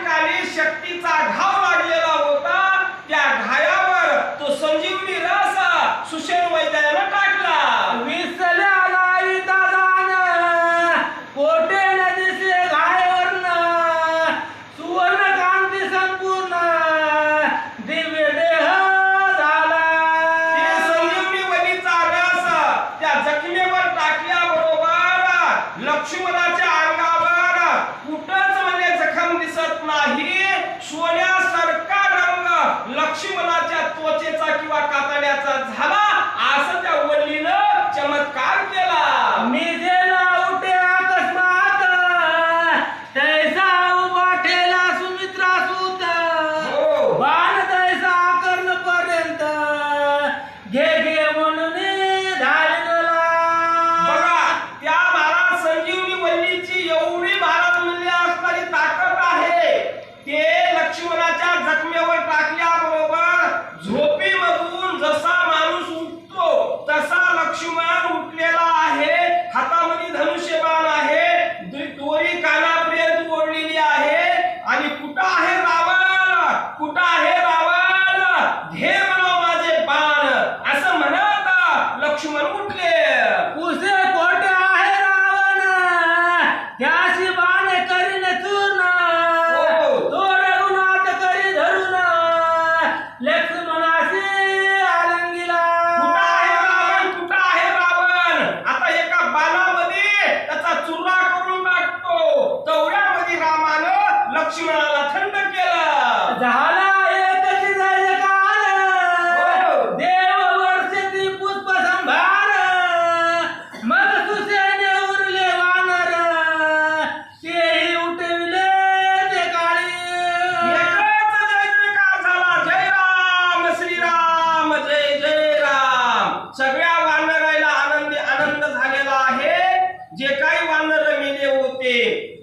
ठिकाणी शक्तीचा घाव पक्षी मनाच्या त्वचेचा किंवा कातड्याचा झाला असं त्या वल्लीनं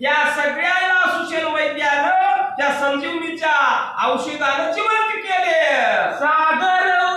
या त्या सगळ्याला सुशल वैद्यानं त्या संजीवनीच्या औषधानं जिवंत केले. सागर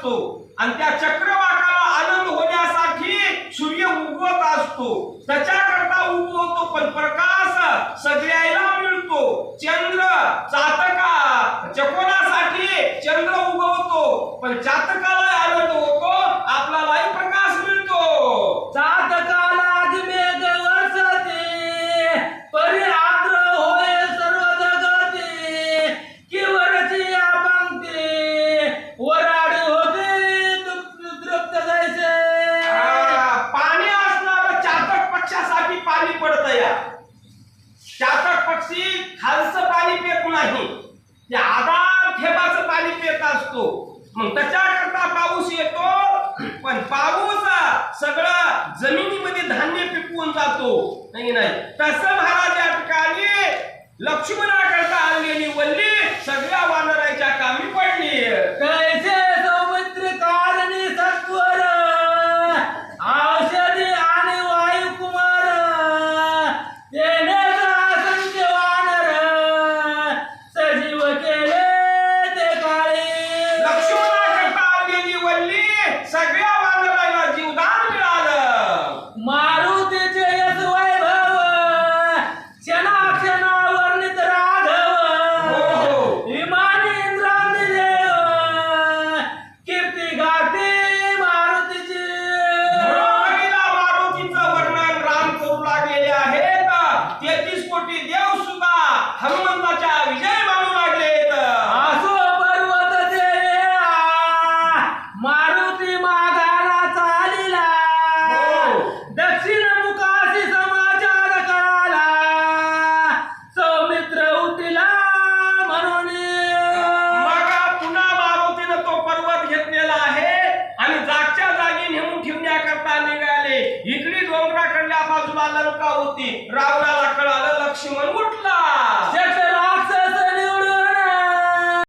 असतो. आणि त्या चक्रवाकाला आनंद होण्यासाठी सूर्य उगवत असतो. त्याच्याकरता उगवतो पण प्रकाश सगळ्याला मिळतो. चंद्र जातका चकोनासाठी चंद्र उगवतो. पण जातकाला या त्याचा पक्षी खालचं पाणी पेत नाही. ते आधार खेपाचं पाणी पेत असतो. मग त्याच्याकरता बांधला होती? रावणाला कळालं लक्ष्मण उठला.